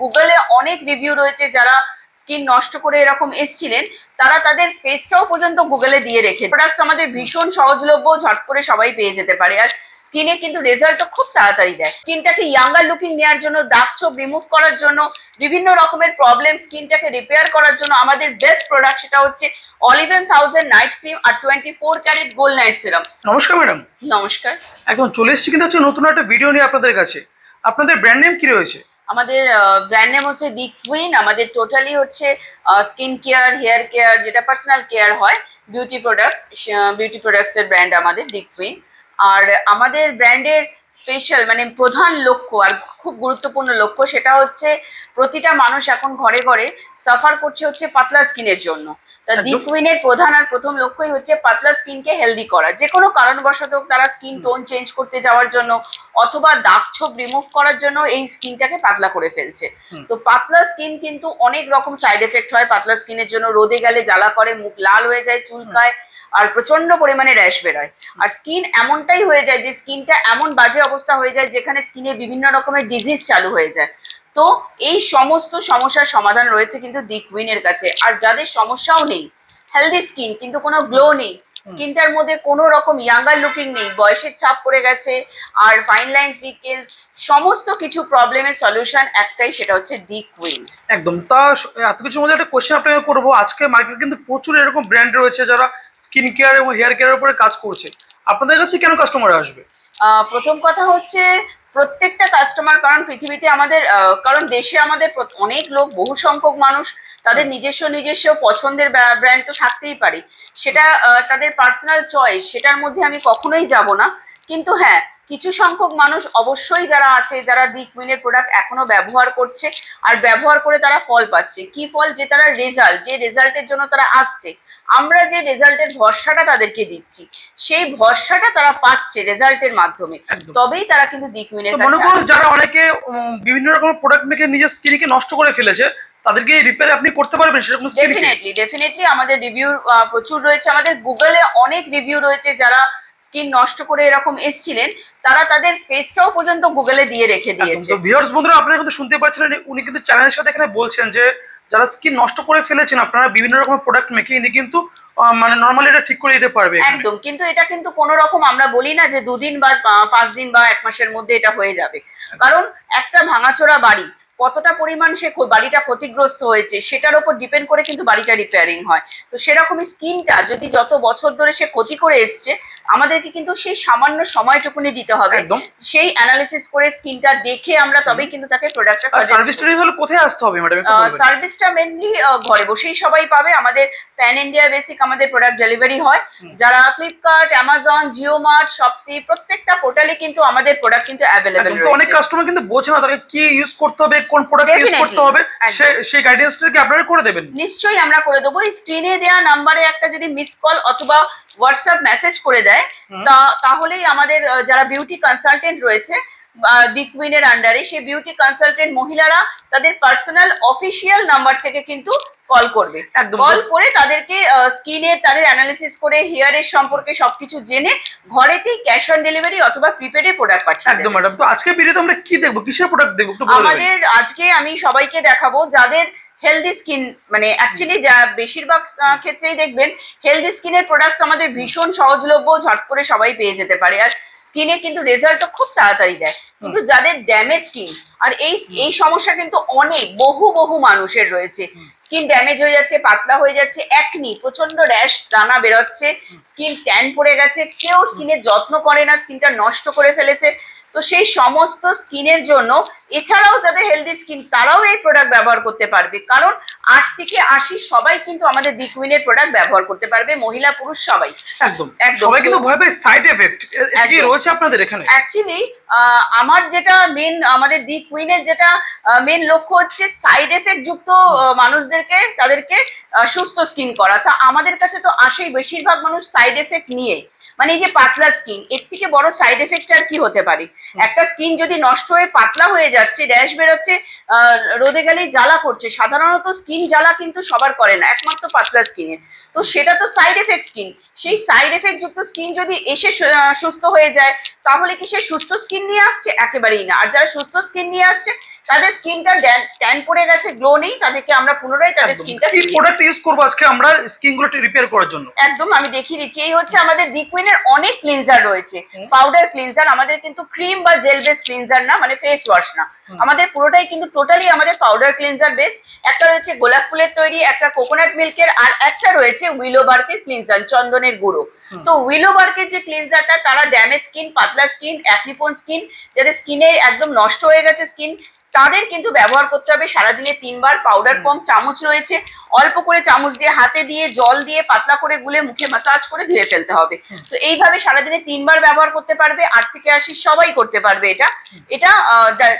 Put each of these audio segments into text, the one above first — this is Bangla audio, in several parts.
গুগলে অনেক রিভিউ রয়েছে যারা স্কিন নষ্ট করে এরকম এসছিলেন তারা তাদের ফেসটাও পর্যন্ত গুগলে দিয়ে রেখে প্রোডাক্টস আমাদের ভীষণ সহজলভ্য ঝট করে সবাই পেয়ে যেতে পারে। আর স্কিনে কিন্তু রেজাল্টও খুব তাড়াতাড়ি দেয়। স্কিনটাকে ইয়াঙ্গার লুকিং নেওয়ার জন্য দাগ ছোপ রিমুভ করার জন্য বিভিন্ন রকমের প্রবলেম স্কিনটাকে রিপেয়ার করার জন্য আমাদের বেস্ট প্রোডাক্ট সেটা হচ্ছে অলিভেন থাউজেন্ড নাইট ক্রিম আর twenty four carat gold night serum নমস্কার ম্যাডাম নমস্কার। একদম চলে এসেছি কিন্তু হচ্ছে নতুন একটা ভিডিও নিয়ে আপনাদের কাছে। আপনাদের ব্র্যান্ড নেম কি রয়েছে? আমাদের ব্র্যান্ড নেম হচ্ছে দি কুইন আমাদের টোটালি হচ্ছে স্কিন কেয়ার হেয়ার কেয়ার যেটা পার্সোনাল কেয়ার হয় বিউটি প্রোডাক্টস বিউটি প্রোডাক্টস এর ব্র্যান্ড আমাদের দি কুইন আর আমাদের ব্র্যান্ডের স্পেশাল মানে প্রধান লক্ষ্য, আর খুব গুরুত্বপূর্ণ লক্ষ্য। সেটা হচ্ছে প্রতিটা মানুষ এখন ঘরে ঘরে সাফার করছে হচ্ছে পাতলা স্কিনের জন্য। তা দি কুইনের প্রধান আর প্রথম লক্ষ্যই হচ্ছে পাতলা স্কিনকে হেলদি করা। যে কোনো কারণবশত তারা স্কিন টোন চেঞ্জ করতে যাওয়ার জন্য অথবা দাগ ছোপ রিমুভ করার জন্য এই স্কিনটাকে পাতলা করে ফেলছে। তো পাতলা স্কিন কিন্তু অনেক রকম সাইড এফেক্ট হয়। পাতলা স্কিনের জন্য রোদে গেলে জ্বালা করে মুখ লাল হয়ে যায় চুলকায় আর প্রচণ্ড পরিমাণে র্যাশ বেরোয়। আর স্কিন এমনটাই হয়ে যায় যে স্কিনটা এমন বাজে অবস্থা হয়ে যায় যেখানে স্কিনে বিভিন্ন রকমের ডিজিজ চালু হয়ে যায়। তো এই সমস্ত সমস্যার সমাধান রয়েছে কিন্তু দি কুইনের কাছে। আর যাদের সমস্যাও নেই হেলদি স্কিন কিন্তু কোনো গ্লো নেই স্কিনটার মধ্যে কোনো রকম ইয়াঙ্গার লুকিং নেই বয়সের ছাপ পড়ে গেছে আর ফাইন লাইন্স রিকেলস সমস্ত কিছু প্রবলেমের সলিউশন একটাই সেটা হচ্ছে দি কুইন। একদম। তা এত কিছুর মধ্যে একটা কোশ্চেন আপনাকে করব। আজকে মার্কেটে কিন্তু প্রচুর এরকম ব্র্যান্ড রয়েছে যারা স্কিন কেয়ার এবং হেয়ার কেয়ারের উপরে কাজ করছে। আপনাদের কাছে কেন কাস্টমার আসবে? প্রথম কথা হচ্ছে প্রত্যেকটা কাস্টমার কারণ পৃথিবীতে আমাদের কারণ দেশে আমাদের অনেক লোক বহু সংখ্যক মানুষ, তাদের নিজস্ব নিজস্ব পছন্দের ব্র্যান্ড তো থাকতেই পারে। সেটা তাদের পার্সোনাল চয়েস সেটার মধ্যে আমি কখনোই যাব না। কিন্তু হ্যাঁ কিছু সংখ্যক মানুষ অবশ্যই যারা আছে, যারা দি কুইনের প্রোডাক্ট এখনও ব্যবহার করছে, আর ব্যবহার করে তারা ফল পাচ্ছে। কি ফল? যে তারা রেজাল্ট যে রেজাল্টের জন্য তারা আসছে। আমরা যে রেজাল্টের ভরসাটা তাদেরকে দিচ্ছি সেই ভরসাটা তারা পাচ্ছে রেজাল্টের মাধ্যমে। তবেই তারা কিন্তু দি কুইনের মনে করুন যারা অনেকে বিভিন্ন রকম প্রোডাক্ট মেখে নিজের স্কিনকে নষ্ট করে ফেলেছে তাদেরকে রিপেয়ার আপনি করতে পারবেন সেরকম ডেফিনেটলি ডেফিনেটলি আমাদের রিভিউ প্রচুর রয়েছে। আমাদের গুগলে অনেক রিভিউ রয়েছে যারা স্কিন নষ্ট করে এরকম এসছিলেন তারা তাদের ফেসটাও পর্যন্ত গুগলে দিয়ে রেখে দিয়েছে। ভিউয়ার্স বন্ধুরা আপনারা কিন্তু শুনতে পাচ্ছিলেন উনি কিন্তু চ্যানেলের সাথে এখানে বলছেন যে যারা স্কিন নষ্ট করে ফেলেছেন আপনারা বিভিন্ন রকম প্রোডাক্ট মেখে ইনি কিন্তু মানে নর্মালি এটা ঠিক করে দিতে পারবে একদম কিন্তু এটা কিন্তু কোনো রকম আমরা বলি না যে দুদিন বা পাঁচ দিন বা এক মাসের মধ্যে এটা হয়ে যাবে। কারণ একটা ভাঙাচোরা বাড়ি কতটা পরিমাণ সে বাড়িটা ক্ষতিগ্রস্ত হয়েছে সেটার উপর ডিপেন্ড করে কিন্তু বাড়িটা রিপেয়ারিং হয়। তো সেরকমই স্কিনটা যদি যত বছর ধরে সে ক্ষতি করে এসছে আমাদেরকে কিন্তু সেই সামান্য সময়টুকুনি দিতে হবে। সেই অ্যানালিসিস করে স্কিনটা দেখে আমরা তবেই কিন্তু তাকে প্রোডাক্টটা সার্ভিসটা হলে কোথায় আসতে হবে ম্যাডাম সার্ভিসটা মেনলি ঘরে বসেই সবাই পাবে। আমাদের প্যান ইন্ডিয়া বেসিক আমাদের প্রোডাক্ট ডেলিভারি হয়। যারা Flipkart Amazon Jio Mart Shopsy প্রত্যেকটা পোর্টালে কিন্তু আমাদের প্রোডাক্ট কিন্তু অ্যাভেলেবেল তো অনেক কাস্টমার কিন্তু বোঝে না তাকে কি ইউজ করতে হবে কোন প্রোডাক্ট ইউজ করতে হবে সেই গাইডেন্সটা কি আপনারা করে দেবেন? নিশ্চয়ই আমরা করে দেবো। স্ক্রিনে দেওয়া নাম্বারে একটা যদি মিস কল অথবা হোয়াটসঅ্যাপ মেসেজ করে দেয় তা তাহলেই আমাদের যারা বিউটি কনসালটেন্ট রয়েছে দি কুইনের আন্ডারে সেই বিউটি কনসালটেন্ট মহিলারা তাদের পার্সোনাল অফিসিয়াল নাম্বার থেকে কিন্তু কল করবে। কল করে তাদেরকে স্কিনের তাদের অ্যানালিসিস করে হেয়ারের সম্পর্কে সবকিছু জেনে ঘরেতেই ক্যাশ অন ডেলিভারি অথবা প্রিপেডে প্রোডাক্ট পাঠিয়ে একদম। ম্যাডাম তো আজকে ভিডিওতে আমরা কি দেখব? কিসের প্রোডাক্ট দেখব। আমাদের আজকে আমি সবাইকে দেখাবো যাদের হেলদি স্কিন মানে অ্যাকচুয়ালি যা বেশিরভাগ ক্ষেত্রেই দেখবেন হেলদি স্কিনের প্রোডাক্টস আমাদের ভীষণ সহজলভ্য ঝট করে সবাই পেয়ে যেতে পারে। আর স্কিনে কিন্তু রেজাল্টও খুব তাড়াতাড়ি দেয়। কিন্তু যাদের ড্যামেজ স্কিন আর এই এই সমস্যা কিন্তু অনেক বহু বহু মানুষের রয়েছে। স্কিন ড্যামেজ হয়ে যাচ্ছে পাতলা হয়ে যাচ্ছে একনি প্রচণ্ড র্যাশ দানা বেরোচ্ছে স্কিন ট্যান পড়ে গেছে কেউ স্কিনের যত্ন করে না স্কিনটা নষ্ট করে ফেলেছে। তো সেই সমস্ত স্কিনের জন্য এছাড়াও যাদের হেলদি স্কিন তারাও এই প্রোডাক্ট ব্যবহার করতে পারবে। কারণ আট থেকে আশি সবাই কিন্তু আমাদের দিকুইনের প্রোডাক্ট ব্যবহার করতে পারবে মহিলা পুরুষ সবাই। একদম। একদম। সবাই কিন্তু ভয় পায় সাইড এফেক্ট কি রয়েছে আপনাদের এখানে। অ্যাকচুয়ালি আমার যেটা মেন আমাদের দি কুইনের যেটা মেন লক্ষ্য হচ্ছে সাইড এফেক্ট যুক্ত মানুষদেরকে তাদেরকে সুস্থ স্কিন করা। তা আমাদের কাছে তো আসেই বেশিরভাগ মানুষ সাইড এফেক্ট নিয়ে মানে এই যে পাতলা স্কিন এর থেকে বড় সাইড এফেক্ট আর কি হতে পারে? একটা স্কিন যদি নষ্ট হয়ে পাতলা হয়ে যাচ্ছে র্যাশ বেরোচ্ছে রোদে গেলেই জ্বালা করছে সাধারণত স্কিন জ্বালা কিন্তু সবার করে না একমাত্র পাতলা স্কিনের তো সেটা তো সাইড এফেক্ট স্কিন সেই সাইড এফেক্ট যুক্ত স্কিন যদি এসে সুস্থ হয়ে যায় তাহলে কি সে সুস্থ স্কিন নিয়ে আসছে? একেবারেই না। আর যারা সুস্থ স্কিন নিয়ে আসছে তাদের স্কিনটা ট্যান পড়ে গেছে গ্লো নেই তাদেরকে আমরা পুনরায় তাদের স্কিনটা কি প্রোডাক্ট ইউজ করব আজকে আমরা স্কিনগুলো রিপেয়ার করার জন্য? একদম আমি দেখিয়ে দিচ্ছি। এই হচ্ছে আমাদের ডিকুইনের অনেক ক্লিনজার রয়েছে। পাউডার ক্লিনজার আমাদের কিন্তু ক্রিম বা জেল বেস ক্লিনজার না মানে ফেস ওয়াশ না। আমাদের পুরোটাই কিন্তু টোটালি আমাদের পাউডার ক্লিনজার বেস একটা রয়েছে গোলাপ ফুলের তৈরি একটা কোকোনাট মিল্কের আর একটা রয়েছে উইলো বার্কের ক্লিনজার চন্দনের গুঁড়ো। তো উইলো বার্কের যে ক্লিনজারটা তারা ড্যামেজ স্কিন পাতলা স্কিন অ্যাকনিপোন স্কিন যাদের স্কিনে একদম নষ্ট হয়ে গেছে স্কিন তাদের কিন্তু ব্যবহার করতে হবে। সারাদিনে তিনবার পাউডার। ফর্ম চামচ রয়েছে। অল্প করে চামচ দিয়ে হাতে দিয়ে জল দিয়ে পাতলা করে গুলে মুখে মাসাজ করে ধুয়ে ফেলতে হবে। তো এইভাবে সারাদিনে তিনবার ব্যবহার করতে পারবে আট থেকে আশি সবাই করতে পারবে এটা। এটা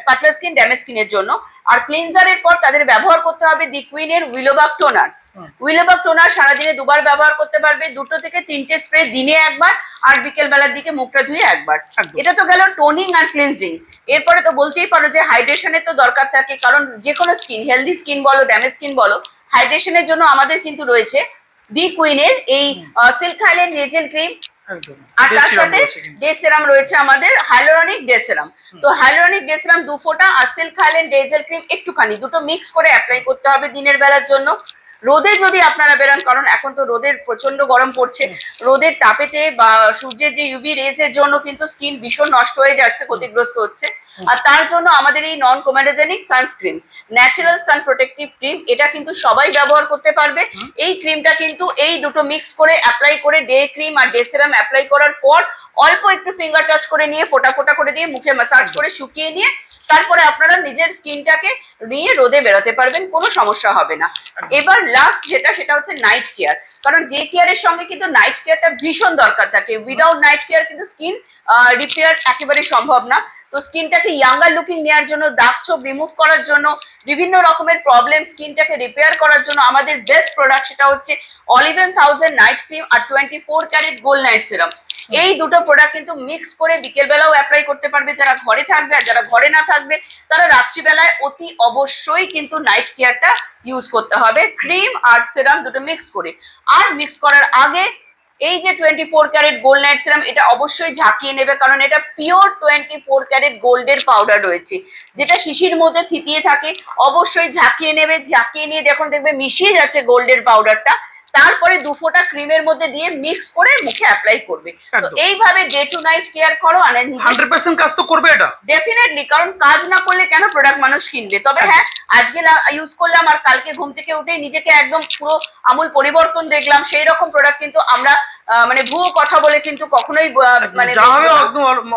পাতলা স্কিন ড্যামেজ স্কিনের জন্য। আর ক্লিনজারের পর তাদের ব্যবহার করতে হবে দি কুইনের উইলোবাক টোনার। উইলোবাক টোনার সারাদিনে দুবার ব্যবহার করতে পারবে। দুটো থেকে তিনটে স্প্রে দিনে একবার আর বিকেল বেলার দিকে মুখটা ধুয়ে একবার। এটা তো গেল টোনিং আর ক্লিনজিং এরপরে তো বলতেই পারো যে হাইড্রেশনের তো দরকার থাকে কারণ যে কোনো স্কিন হেলদি স্কিন বলো ড্যামেজ স্কিন বলো হাইড্রেশনের জন্য আমাদের কিন্তু রয়েছে দি কুইনের এই সিল্ক হাইল্যান্ড নেজেল ক্রিম আর তার সাথে ডে সেরাম রয়েছে আমাদের হাইলোরনিক ডে সেরাম তো হাইলোরনিক ডে সেরাম দু ফোঁটা আর সিল্ক হাইল্যান্ড ডেজেল ক্রিম একটুখানি। দুটো মিক্স করে অ্যাপ্লাই করতে হবে দিনের বেলার জন্য। রোদে যদি আপনারা বেরান কারণ এখন তো রোদের প্রচণ্ড গরম পড়ছে রোদের তাপেতে বা সূর্যের যে ইউভি রেজ এর জন্য কিন্তু স্কিন ভীষণ নষ্ট হয়ে যাচ্ছে ক্ষতিগ্রস্ত হচ্ছে। আর তার জন্য আমাদের এই non comedogenic sunscreen natural sun protective cream এটা কিন্তু সবাই ব্যবহার করতে পারবে। এই ক্রিমটা কিন্তু এই দুটো মিক্স করে অ্যাপ্লাই করে ডে ক্রিম আর ডে সেরাম অ্যাপ্লাই করার পর অল্প একটু ফিঙ্গার টাচ করে নিয়ে ফোটা ফোটা করে দিয়ে মুখে ম্যাসাজ করে শুকিয়ে নিয়ে তারপরে আপনারা নিজের স্কিনটাকে নিয়ে রোদে বেরোতে পারবেন, কোনো সমস্যা হবে না। এবার লাস্ট যেটা, সেটা হচ্ছে নাইট কেয়ার কারণ ডে কেয়ারের সঙ্গে কিন্তু নাইট কেয়ারটা ভীষণ দরকার থাকে। উইদাউট নাইট কেয়ার কিন্তু স্কিন রিপেয়ার একেবারে সম্ভব না। তো স্কিনটাকে ইয়াঙ্গার লুকিং নেওয়ার জন্য দাগ ছোপ রিমুভ করার জন্য, বিভিন্ন রকমের প্রবলেম স্কিনটাকে রিপেয়ার করার জন্য আমাদের বেস্ট প্রোডাক্ট সেটা হচ্ছে অলিভেন থাউজেন্ড নাইট ক্রিম আর twenty four carat gold night serum এই দুটো প্রোডাক্ট কিন্তু মিক্স করে বিকেল বেলাও অ্যাপ্লাই করতে পারবে যারা ঘরে থাকবে আর যারা ঘরে না থাকবে, তারা রাত্রিবেলায় অতি অবশ্যই কিন্তু নাইট কেয়ারটা ইউজ করতে হবে। ক্রিম আর সিরাম দুটো মিক্স করে। আর মিক্স করার আগে এই যে twenty four carat gold night serum এটা অবশ্যই ঝাঁকিয়ে নেবে কারণ এটা পিওর টোয়েন্টি ফোর ক্যারেট গোল্ডের পাউডার রয়েছে। যেটা শিশির মধ্যে থিতিয়ে থাকে, অবশ্যই ঝাঁকিয়ে নেবে। ঝাঁকিয়ে নিয়ে যখন দেখবে মিশিয়ে যাচ্ছে গোল্ডের পাউডারটা তারপরে দু ফোঁটা ক্রিমের মধ্যে দিয়ে মিক্স করে মুখে অ্যাপ্লাই করবে। তো এইভাবে ডে টু নাইট কেয়ার করো আর হান্ড্রেড পার্সেন্ট কাজ তো করবে এটা। ডেফিনেটলি কারণ কাজ না করলে কেন প্রোডাক্ট মানুষ কিনবে? তবে হ্যাঁ আজকে ইউজ করলাম আর কালকে ঘুম থেকে উঠে নিজেকে একদম পুরো আমূল পরিবর্তন দেখলাম সেই রকম প্রোডাক্ট কিন্তু আমরা মানে ভুয়ো কথা বলে কিন্তু কখনোই মানে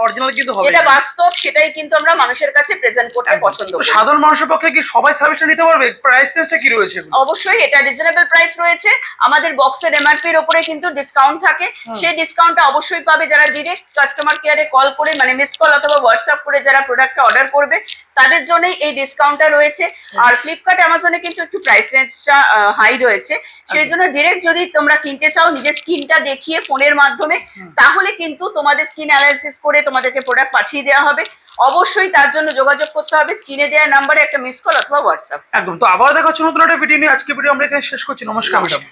অরিজিনাল কিন্তু হবে। যেটা বাস্তব সেটাই কিন্তু আমরা মানুষের কাছে প্রেজেন্ট করতে পছন্দ করি। সাধারণ মানুষের পক্ষে কি সবাই সার্ভিসটা নিতে পারবে? প্রাইস রেঞ্জটা কি রয়েছে? অবশ্যই এটা রিজনেবল প্রাইস রয়েছে। আমাদের বক্সের এমআরপি এর উপরে কিন্তু ডিসকাউন্ট থাকে। সেই ডিসকাউন্টটা অবশ্যই পাবে যারা ডিরেক্ট কাস্টমার কেয়ারে কল করে মানে মিস কল অথবা হোয়াটসঅ্যাপ করে যারা প্রোডাক্টটা অর্ডার করবে। তাদের জন্যই এই ডিসকাউন্টটা রয়েছে। আর ফ্লিপকার্ট অ্যামাজনে কিন্তু একটু প্রাইস রেঞ্জটা হাই রয়েছে। সেই জন্য ডিরেক্ট যদি তোমরা কিনতে চাও নিজের স্কিনটা দেখিয়ে ফোনের মাধ্যমে তাহলে কিন্তু তোমাদের স্কিন অ্যানালাইসিস করে তোমাদেরকে প্রোডাক্ট পাঠিয়ে দেওয়া হবে। অবশ্যই তার জন্য যোগাযোগ করতে হবে। স্ক্রিনে দেওয়া নাম্বারে একটা মিস কল অথবা হোয়াটসঅ্যাপ একদম। তো আবার দেখা হচ্ছে নতুন একটা ভিডিও নিয়ে। আজকে ভিডিও আমরা এখানে শেষ করছি। নমস্কার ম্যাডাম